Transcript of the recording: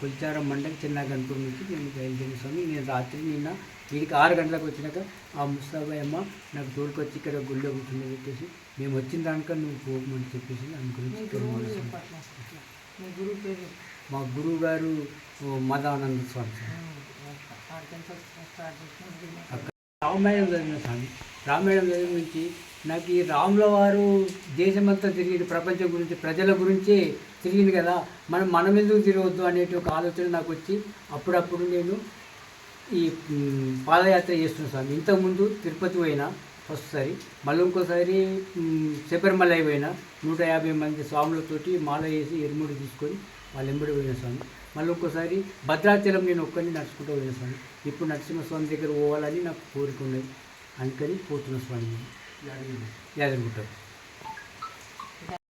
కొల్చారం మండలం చిన్న గణపూర్ నుంచి నేను బయలుదేరిన స్వామి. నేను రాత్రి నిన్న వీడికి ఆరు గంటలకు వచ్చినాక ఆ ముస్తాబాయ్ అమ్మ నాకు తోడుకొచ్చి ఇక్కడ గుళ్ళో కూర్చుని పెట్టేసి మేము వచ్చిన దానిక నువ్వు పోకమని చెప్పేసి దాని గురించి మీ గురువు గారు మదానంద స్వామి. అక్కడ రామాయణం చదివిన స్వామి. రామాయణం చదివిన నుంచి నాకు ఈ రాముల వారు దేశమంతా తిరిగి ప్రపంచం గురించి ప్రజల గురించి తిరిగింది కదా మనం మనం ఎందుకు తిరగవద్దు అనేటి ఒక ఆలోచన నాకు వచ్చి అప్పుడప్పుడు నేను ఈ పాదయాత్ర చేస్తున్నాను స్వామి. ఇంతకుముందు తిరుపతి పోయినా ఫస్ట్ సారి మళ్ళీ ఇంకోసారి శబరిమల పోయినా నూట యాభై మంది స్వాములతోటి మాల వేసి ఎరుముడి తీసుకొని వాళ్ళు ఎంబడి పోయిన స్వామి. మళ్ళీ ఇంకోసారి భద్రాచలం నేను ఒక్కరిని నడుచుకుంటూ పోయిన స్వామి. ఇప్పుడు నరసింహస్వామి దగ్గర పోవాలని నాకు కోరిక ఉన్నది. आणि कधी पोहोचणं स्वामी यादगीर यादगीर